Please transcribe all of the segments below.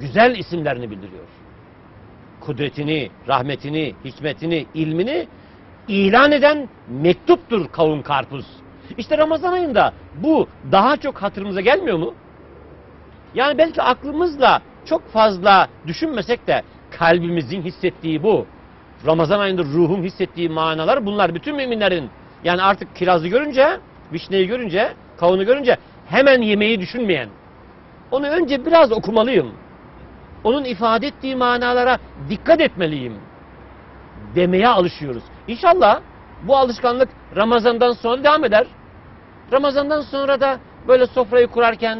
güzel isimlerini bildiriyor. Kudretini, rahmetini, hikmetini, ilmini ilan eden mektuptur kavun karpuz. İşte Ramazan ayında bu daha çok hatırımıza gelmiyor mu? Yani belki aklımızla çok fazla düşünmesek de kalbimizin hissettiği bu. Ramazan ayında ruhun hissettiği manalar bunlar bütün müminlerin. Yani artık kirazı görünce, vişneyi görünce, kavunu görünce hemen yemeği düşünmeyen. Onu önce biraz okumalıyım. Onun ifade ettiği manalara dikkat etmeliyim. Demeye alışıyoruz. İnşallah bu alışkanlık Ramazan'dan sonra devam eder. Ramazan'dan sonra da böyle sofrayı kurarken,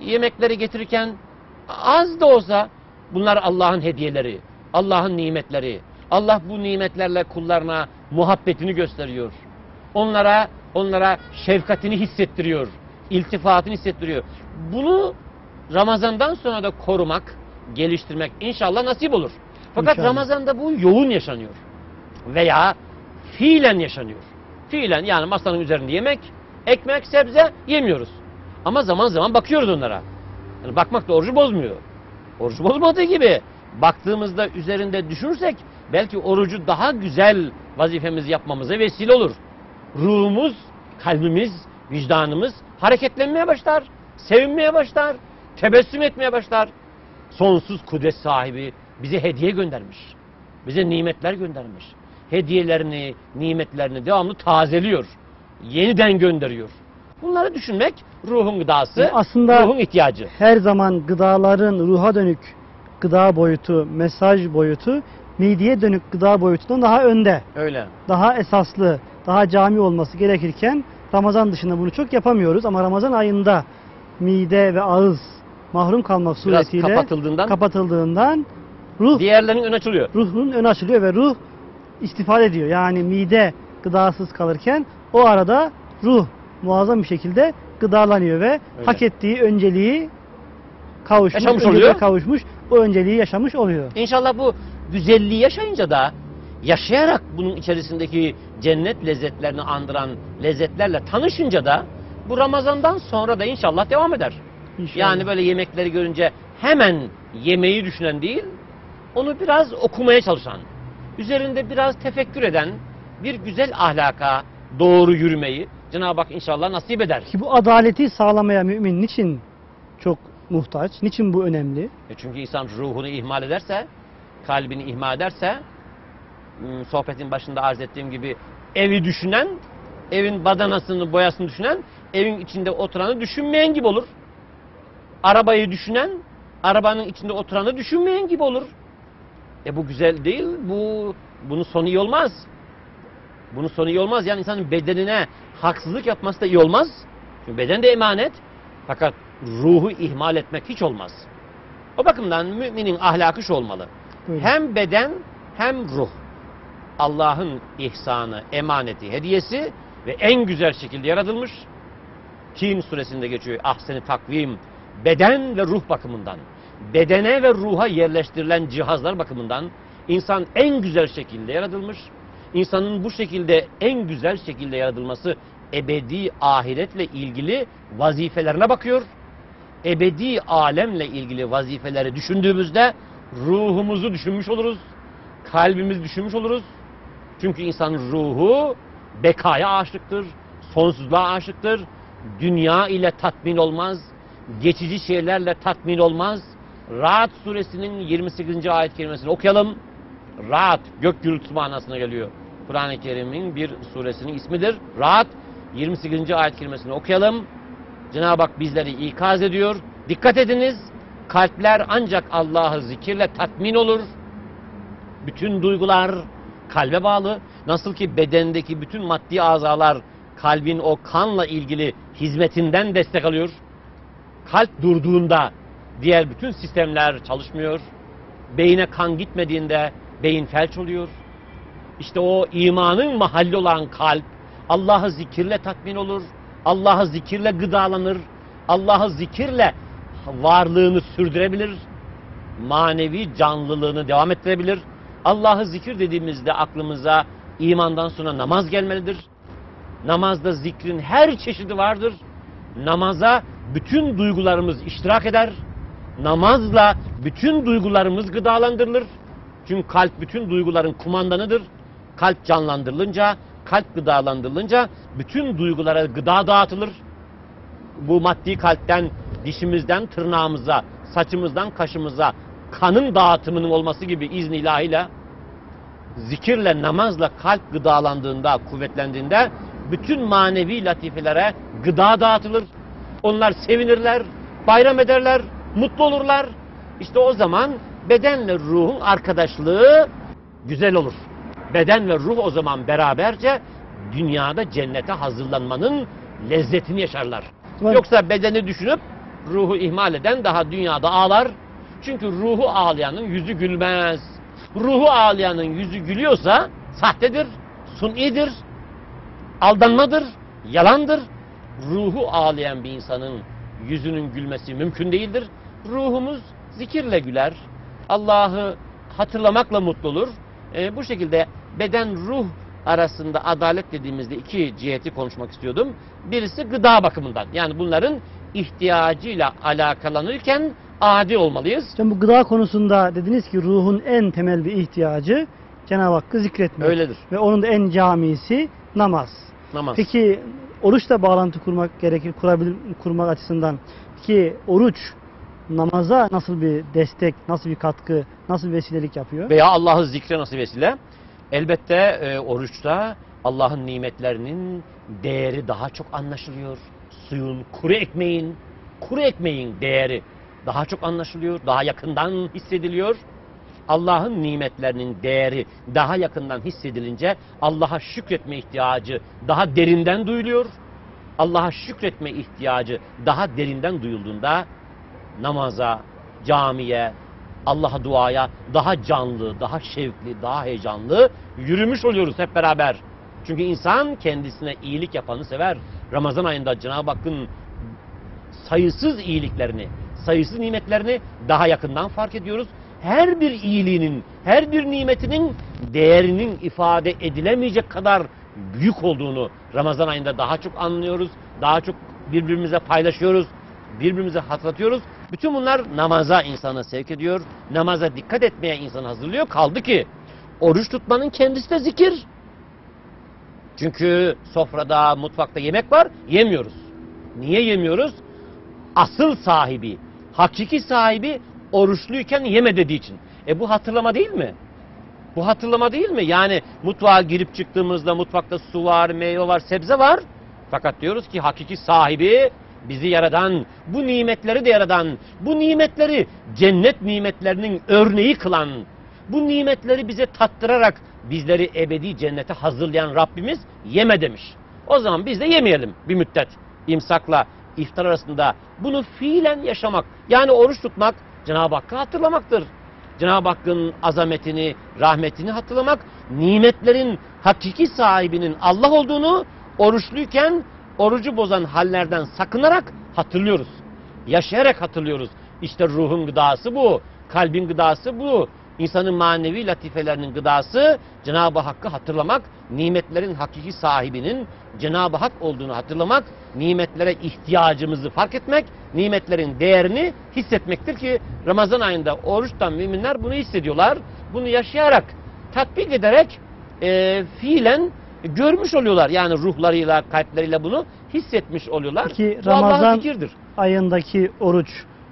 yemekleri getirirken az da olsa bunlar Allah'ın hediyeleri, Allah'ın nimetleri. Allah bu nimetlerle kullarına muhabbetini gösteriyor. Onlara onlara şefkatini hissettiriyor, iltifatını hissettiriyor. Bunu Ramazan'dan sonra da korumak, geliştirmek inşallah nasip olur. Fakat İnşallah. Ramazan'da bu yoğun yaşanıyor. Veya fiilen yaşanıyor. Fiilen yani masanın üzerinde yemek, ekmek, sebze yemiyoruz. Ama zaman zaman bakıyoruz onlara. Yani bakmak da orucu bozmuyor. Orucu bozmadığı gibi baktığımızda üzerinde düşünürsek belki orucu daha güzel vazifemizi yapmamıza vesile olur. Ruhumuz, kalbimiz, vicdanımız hareketlenmeye başlar, sevinmeye başlar, tebessüm etmeye başlar. Sonsuz kudret sahibi bize hediye göndermiş. Bize nimetler göndermiş. Hediyelerini, nimetlerini devamlı tazeliyor. Yeniden gönderiyor. Bunları düşünmek ruhun gıdası, Yani aslında- ruhun ihtiyacı. Her zaman gıdaların ruha dönük gıda boyutu, mesaj boyutu mideye dönük gıda boyutundan daha önde. Öyle. Daha esaslı, daha cami olması gerekirken Ramazan dışında bunu çok yapamıyoruz ama Ramazan ayında mide ve ağız mahrum kalmak Biraz suretiyle kapatıldığından kapatıldığından ruh diğerlerinin ön açılıyor. ruhun ön açılıyor ve ruh istifade ediyor. Yani mide gıdasız kalırken o arada ruh muazzam bir şekilde gıdalanıyor ve Öyle. hak ettiği önceliği kavuşmuş, Yaşamış önceliğe oluyor. kavuşmuş, o önceliği yaşamış oluyor. İnşallah bu güzelliği yaşayınca da yaşayarak bunun içerisindeki cennet lezzetlerini andıran lezzetlerle tanışınca da bu Ramazan'dan sonra da inşallah devam eder. İnşallah. Yani böyle yemekleri görünce hemen yemeği düşünen değil, onu biraz okumaya çalışan, üzerinde biraz tefekkür eden bir güzel ahlaka doğru yürümeyi Cenab-ı Hak inşallah nasip eder. Ki bu adaleti sağlamaya mümin niçin çok muhtaç? Niçin bu önemli? E çünkü insan ruhunu ihmal ederse, kalbini ihmal ederse, m, sohbetin başında arz ettiğim gibi evi düşünen, evin badanasını, boyasını düşünen, evin içinde oturanı düşünmeyen gibi olur. Arabayı düşünen, arabanın içinde oturanı düşünmeyen gibi olur. E bu güzel değil, bu bunun sonu iyi olmaz. Bunun sonu iyi olmaz. Yani insanın bedenine haksızlık yapması da iyi olmaz. Çünkü beden de emanet. Fakat ruhu ihmal etmek hiç olmaz. O bakımdan müminin ahlakı şu olmalı. Buyurun. Hem beden hem ruh. Allah'ın ihsanı, emaneti, hediyesi ve en güzel şekilde yaratılmış. Tin suresinde geçiyor ahseni takvim. Beden ve ruh bakımından, bedene ve ruha yerleştirilen cihazlar bakımından insan en güzel şekilde yaratılmış. İnsanın bu şekilde en güzel şekilde yaratılması ebedi ahiretle ilgili vazifelerine bakıyor ebedi alemle ilgili vazifeleri düşündüğümüzde ruhumuzu düşünmüş oluruz. Kalbimizi düşünmüş oluruz. Çünkü insanın ruhu bekaya aşıktır, sonsuzluğa aşıktır. Dünya ile tatmin olmaz, geçici şeylerle tatmin olmaz. Rahat suresinin 28. ayet kelimesini okuyalım. Rahat, gök gürültüsü manasına geliyor. Kur'an-ı Kerim'in bir suresinin ismidir. Rahat, 28. ayet kelimesini okuyalım. Cenab-ı Hak bizleri ikaz ediyor. Dikkat ediniz. Kalpler ancak Allah'ı zikirle tatmin olur. Bütün duygular kalbe bağlı. Nasıl ki bedendeki bütün maddi azalar kalbin o kanla ilgili hizmetinden destek alıyor. Kalp durduğunda diğer bütün sistemler çalışmıyor. Beyine kan gitmediğinde beyin felç oluyor. İşte o imanın mahalli olan kalp Allah'ı zikirle tatmin olur. Allah'ı zikirle gıdalanır. Allah'ı zikirle varlığını sürdürebilir. Manevi canlılığını devam ettirebilir. Allah'ı zikir dediğimizde aklımıza imandan sonra namaz gelmelidir. Namazda zikrin her çeşidi vardır. Namaza bütün duygularımız iştirak eder. namazla bütün duygularımız gıdalandırılır. Çünkü kalp bütün duyguların kumandanıdır. Kalp canlandırılınca, kalp gıdalandırılınca bütün duygulara gıda dağıtılır. Bu maddi kalpten dişimizden tırnağımıza, saçımızdan kaşımıza kanın dağıtımının olması gibi izni ilahiyle zikirle, namazla kalp gıdalandığında, kuvvetlendiğinde bütün manevi latifelere gıda dağıtılır. Onlar sevinirler, bayram ederler, mutlu olurlar. İşte o zaman bedenle ruhun arkadaşlığı güzel olur. Beden ve ruh o zaman beraberce dünyada cennete hazırlanmanın lezzetini yaşarlar. Evet. Yoksa bedeni düşünüp ruhu ihmal eden daha dünyada ağlar. Çünkü ruhu ağlayanın yüzü gülmez. Ruhu ağlayanın yüzü gülüyorsa sahtedir, sunidir, aldanmadır, yalandır. Ruhu ağlayan bir insanın yüzünün gülmesi mümkün değildir. Ruhumuz zikirle güler. Allah'ı hatırlamakla mutlu olur. Ee, bu şekilde beden ruh arasında adalet dediğimizde iki ciheti konuşmak istiyordum. Birisi gıda bakımından. Yani bunların ihtiyacıyla alakalanırken adi olmalıyız. Hocam bu gıda konusunda dediniz ki ruhun en temel bir ihtiyacı Cenab-ı Hakk'ı zikretmek. Öyledir. Ve onun da en camisi namaz. Namaz. Peki oruçla bağlantı kurmak gerekir, kurabilir, kurmak açısından. Peki oruç namaza nasıl bir destek, nasıl bir katkı, nasıl bir vesilelik yapıyor? Veya Allah'ı zikre nasıl vesile? Elbette e, oruçta Allah'ın nimetlerinin değeri daha çok anlaşılıyor. Suyun, kuru ekmeğin, kuru ekmeğin değeri daha çok anlaşılıyor, daha yakından hissediliyor. Allah'ın nimetlerinin değeri daha yakından hissedilince Allah'a şükretme ihtiyacı daha derinden duyuluyor. Allah'a şükretme ihtiyacı daha derinden duyulduğunda namaza, camiye, Allah'a duaya daha canlı, daha şevkli, daha heyecanlı yürümüş oluyoruz hep beraber. Çünkü insan kendisine iyilik yapanı sever. Ramazan ayında Cenab-ı Hakk'ın sayısız iyiliklerini, sayısız nimetlerini daha yakından fark ediyoruz. Her bir iyiliğinin, her bir nimetinin değerinin ifade edilemeyecek kadar büyük olduğunu Ramazan ayında daha çok anlıyoruz. Daha çok birbirimize paylaşıyoruz, birbirimize hatırlatıyoruz. Bütün bunlar namaza insanı sevk ediyor. Namaza dikkat etmeye insanı hazırlıyor. Kaldı ki oruç tutmanın kendisi de zikir. Çünkü sofrada, mutfakta yemek var, yemiyoruz. Niye yemiyoruz? Asıl sahibi, hakiki sahibi oruçluyken yeme dediği için. E bu hatırlama değil mi? Bu hatırlama değil mi? Yani mutfağa girip çıktığımızda mutfakta su var, meyve var, sebze var. Fakat diyoruz ki hakiki sahibi bizi yaradan, bu nimetleri de yaradan, bu nimetleri cennet nimetlerinin örneği kılan, bu nimetleri bize tattırarak bizleri ebedi cennete hazırlayan Rabbimiz yeme demiş. O zaman biz de yemeyelim bir müddet. İmsakla iftar arasında bunu fiilen yaşamak, yani oruç tutmak Cenab-ı Hakk'ı hatırlamaktır. Cenab-ı Hakk'ın azametini, rahmetini hatırlamak, nimetlerin hakiki sahibinin Allah olduğunu oruçluyken orucu bozan hallerden sakınarak hatırlıyoruz. Yaşayarak hatırlıyoruz. İşte ruhun gıdası bu, kalbin gıdası bu. İnsanın manevi latifelerinin gıdası Cenab-ı Hakk'ı hatırlamak, nimetlerin hakiki sahibinin Cenab-ı Hak olduğunu hatırlamak, nimetlere ihtiyacımızı fark etmek, nimetlerin değerini hissetmektir ki Ramazan ayında oruçtan müminler bunu hissediyorlar. Bunu yaşayarak, tatbik ederek e, fiilen görmüş oluyorlar. Yani ruhlarıyla, kalpleriyle bunu hissetmiş oluyorlar. Allah'ın Ramazan ayındaki oruç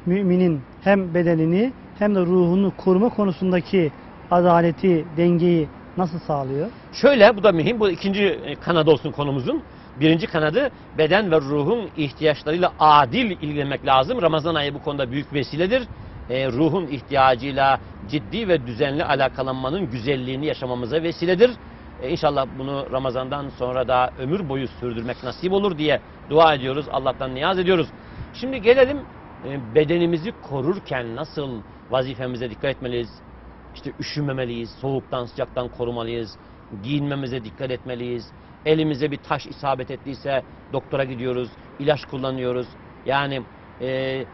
müminin hem bedenini hem de ruhunu koruma konusundaki adaleti, dengeyi nasıl sağlıyor? Şöyle bu da mühim. Bu ikinci e, kanadı olsun konumuzun. Birinci kanadı beden ve ruhun ihtiyaçlarıyla adil ilgilenmek lazım. Ramazan ayı bu konuda büyük vesiledir. E, ruhun ihtiyacıyla ciddi ve düzenli alakalanmanın güzelliğini yaşamamıza vesiledir. E, inşallah bunu Ramazan'dan sonra da ömür boyu sürdürmek nasip olur diye dua ediyoruz. Allah'tan niyaz ediyoruz. Şimdi gelelim bedenimizi korurken nasıl vazifemize dikkat etmeliyiz? İşte üşümemeliyiz, soğuktan sıcaktan korumalıyız, giyinmemize dikkat etmeliyiz. Elimize bir taş isabet ettiyse doktora gidiyoruz, ilaç kullanıyoruz. Yani e, e,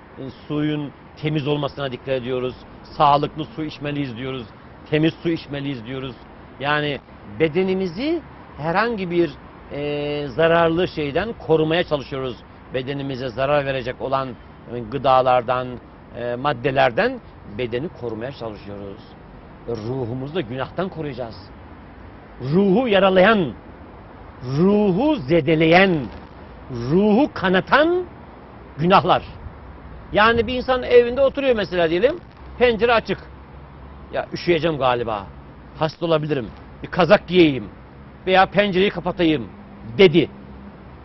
suyun temiz olmasına dikkat ediyoruz. Sağlıklı su içmeliyiz diyoruz. Temiz su içmeliyiz diyoruz. Yani bedenimizi herhangi bir e, zararlı şeyden korumaya çalışıyoruz. Bedenimize zarar verecek olan e, gıdalardan, e, maddelerden bedeni korumaya çalışıyoruz. E, Ruhumuzu da günahtan koruyacağız. Ruhu yaralayan, ruhu zedeleyen, ruhu kanatan günahlar. Yani bir insan evinde oturuyor mesela diyelim, pencere açık. Ya üşüyeceğim galiba, hasta olabilirim, bir kazak giyeyim veya pencereyi kapatayım dedi.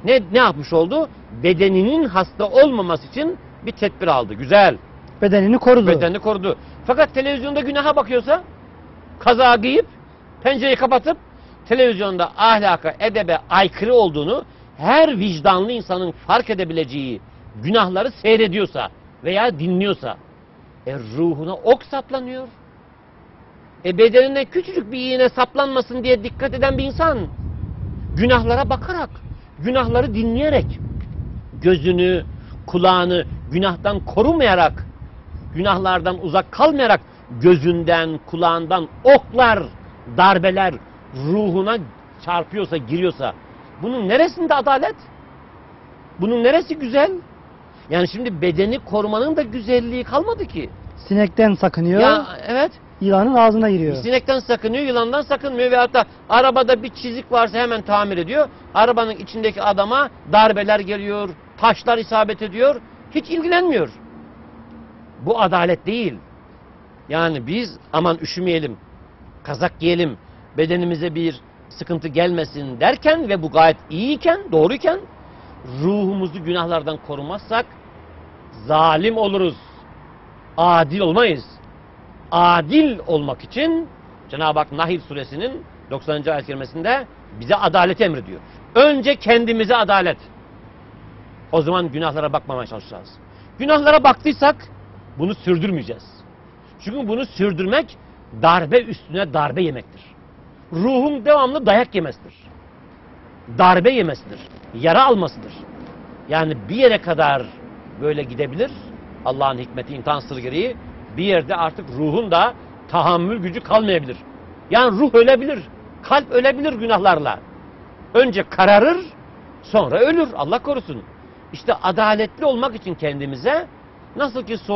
Ne, ne yapmış oldu? Bedeninin hasta olmaması için bir tedbir aldı. Güzel. Bedenini korudu. Bedenini korudu. Fakat televizyonda günaha bakıyorsa kazağı giyip pencereyi kapatıp televizyonda ahlaka, edebe aykırı olduğunu her vicdanlı insanın fark edebileceği günahları seyrediyorsa veya dinliyorsa e, ruhuna ok saplanıyor. E bedenine küçücük bir iğne saplanmasın diye dikkat eden bir insan günahlara bakarak, günahları dinleyerek, gözünü, kulağını günahtan korumayarak, günahlardan uzak kalmayarak gözünden, kulağından oklar, darbeler ruhuna çarpıyorsa, giriyorsa bunun neresinde adalet? Bunun neresi güzel? Yani şimdi bedeni korumanın da güzelliği kalmadı ki. Sinekten sakınıyor. Ya evet. Yılanın ağzına giriyor. Sinekten sakınıyor, yılandan sakınmıyor ve hatta arabada bir çizik varsa hemen tamir ediyor. Arabanın içindeki adama darbeler geliyor, taşlar isabet ediyor. Hiç ilgilenmiyor. Bu adalet değil. Yani biz aman üşümeyelim, kazak giyelim, bedenimize bir sıkıntı gelmesin derken ve bu gayet iyiyken, doğruyken ruhumuzu günahlardan korumazsak zalim oluruz. Adil olmayız adil olmak için Cenab-ı Hak Nahil suresinin 90. ayet kerimesinde bize adalet emrediyor. Önce kendimize adalet. O zaman günahlara bakmamaya çalışacağız. Günahlara baktıysak bunu sürdürmeyeceğiz. Çünkü bunu sürdürmek darbe üstüne darbe yemektir. Ruhun devamlı dayak yemesidir. Darbe yemesidir. Yara almasıdır. Yani bir yere kadar böyle gidebilir. Allah'ın hikmeti imtihan sırrı gereği bir yerde artık ruhun da tahammül gücü kalmayabilir. Yani ruh ölebilir. Kalp ölebilir günahlarla. Önce kararır, sonra ölür. Allah korusun. İşte adaletli olmak için kendimize nasıl ki